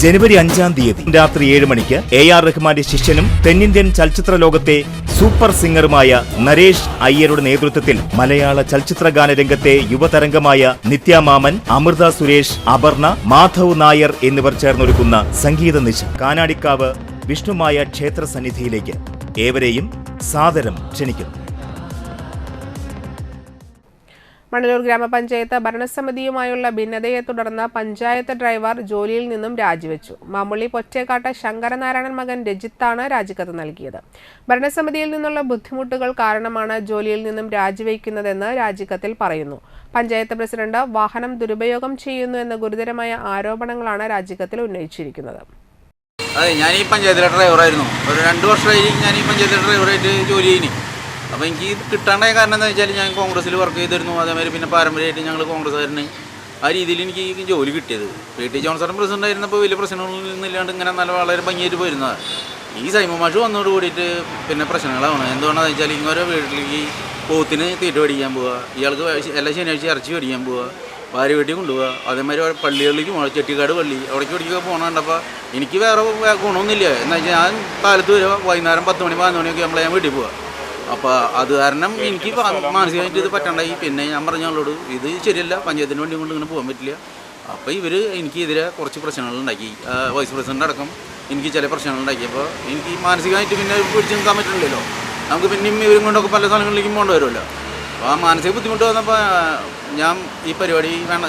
ജനുവരി അഞ്ചാം തീയതി രാത്രി ഏഴ് മണിക്ക് എ ആർ റഹ്മാന്റെ ശിഷ്യനും തെന്നിന്ത്യൻ ചലച്ചിത്ര ലോകത്തെ സൂപ്പർ സിംഗറുമായ നരേഷ് അയ്യരുടെ നേതൃത്വത്തിൽ മലയാള ചലച്ചിത്ര ഗാന രംഗത്തെ യുവതരംഗമായ നിത്യാമാമൻ അമൃത സുരേഷ് അപർണ മാധവ് നായർ എന്നിവർ ചേർന്നൊരുക്കുന്ന സംഗീത നിശ. കാനാടിക്കാവ് വിഷ്ണുമായ ക്ഷേത്ര സന്നിധിയിലേക്ക് ഏവരെയും സാദരം ക്ഷണിക്കുന്നു. മണലൂർ ഗ്രാമപഞ്ചായത്ത് ഭരണസമിതിയുമായുള്ള ഭിന്നതയെ തുടർന്ന് പഞ്ചായത്ത് ഡ്രൈവർ ജോലിയിൽ നിന്നും രാജിവെച്ചു. മാമുള്ളി പൊറ്റേക്കാട്ട് ശങ്കരനാരായണൻ മകൻ രജിത്താണ് രാജിക്കത്ത് നൽകിയത്. ഭരണസമിതിയിൽ നിന്നുള്ള ബുദ്ധിമുട്ടുകൾ കാരണമാണ് ജോലിയിൽ നിന്നും രാജിവെക്കുന്നതെന്ന് രാജിക്കത്തിൽ പറയുന്നു. പഞ്ചായത്ത് പ്രസിഡന്റ് വാഹനം ദുരുപയോഗം ചെയ്യുന്നു എന്ന ഗുരുതരമായ ആരോപണങ്ങളാണ് രാജിക്കത്തിൽ ഉന്നയിച്ചിരിക്കുന്നത്. അതെ ഞാൻ ഈ പഞ്ചായത്തിലെ ഡ്രൈവറായിരുന്നു. ഒരു രണ്ട് വർഷമായി ഞാൻ ഈ പഞ്ചായത്തിലെ ഡ്രൈവറായിട്ട് ജോലി ചെയ്യുന്നു. അപ്പോൾ എനിക്ക് ഇത് കാരണം എന്താ വെച്ചാൽ ഞാൻ കോൺഗ്രസ്സിൽ വർക്ക് ചെയ്തിരുന്നു. അതേമാതിരി പിന്നെ പാരമ്പര്യമായിട്ട് ഞങ്ങൾ കോൺഗ്രസ്സുകാരന് ആ രീതിയിൽ എനിക്ക് ജോലി കിട്ടിയത്. പി ടി ജോൺസൺ പ്രസിഡന്റ് ആയിരുന്നപ്പോൾ വലിയ പ്രശ്നങ്ങളൊന്നും ഇല്ലാണ്ട് ഇങ്ങനെ നല്ല വളരെ ഭംഗിയായിട്ട് പോയിരുന്നതാണ് ഈ സൈമമാഷ് വന്നോട് കൂടിയിട്ട് പിന്നെ പ്രശ്നങ്ങളാണ് എന്തുകൊണ്ടാണെന്ന് വെച്ചാൽ ഇങ്ങനെ വീട്ടിലേക്ക് പോത്തിന് തീറ്റ മേടിക്കാൻ പോവുക ഇയാൾക്ക് എല്ലാ ശനിയാഴ്ച ഇറച്ചി മേടിക്കാൻ പോവുക ഭാര്യ വീട്ടിൽ കൊണ്ടുപോവുക അതേമാതിരി പള്ളികളിലേക്ക് പോകണം ചെട്ടിക്കാട് പള്ളി. അവിടേക്ക് പഠിക്കുക പോകണം കണ്ടപ്പോൾ എനിക്ക് വേറെ ഗുണമൊന്നുമില്ല. എന്ന് വെച്ചാൽ ഞാൻ കാലത്ത് വരിക വൈകുന്നേരം പത്ത് മണി പതിനൊന്ന് മണിയൊക്കെ നമ്മളെ ഞാൻ വീട്ടിൽ പോവുക അപ്പോൾ അത് കാരണം എനിക്ക് മാനസികമായിട്ട് ഇത് പറ്റണ്ടായി. പിന്നെ ഞാൻ പറഞ്ഞോളോട് ഇത് ശരിയല്ല പഞ്ചായത്തിന് വേണ്ടി കൊണ്ട് ഇങ്ങനെ പോകാൻ പറ്റില്ല. അപ്പോൾ ഇവർ എനിക്കെതിരെ കുറച്ച് പ്രശ്നങ്ങൾ ഉണ്ടാക്കി വൈസ് പ്രസിഡന്റ് അടക്കം എനിക്ക് ചില പ്രശ്നങ്ങൾ ഉണ്ടാക്കിയപ്പോൾ എനിക്ക് മാനസികമായിട്ട് പിന്നെ പിടിച്ചു നിൽക്കാൻ പറ്റില്ലല്ലോ. നമുക്ക് പിന്നെയും ഇവരും കൊണ്ടൊക്കെ പല സ്ഥലങ്ങളിലേക്കും പോകേണ്ടി വരുമല്ലോ. അപ്പോൾ ആ മാനസിക ബുദ്ധിമുട്ട് വന്നപ്പോൾ ഞാൻ ഈ പരിപാടി വേണ്ട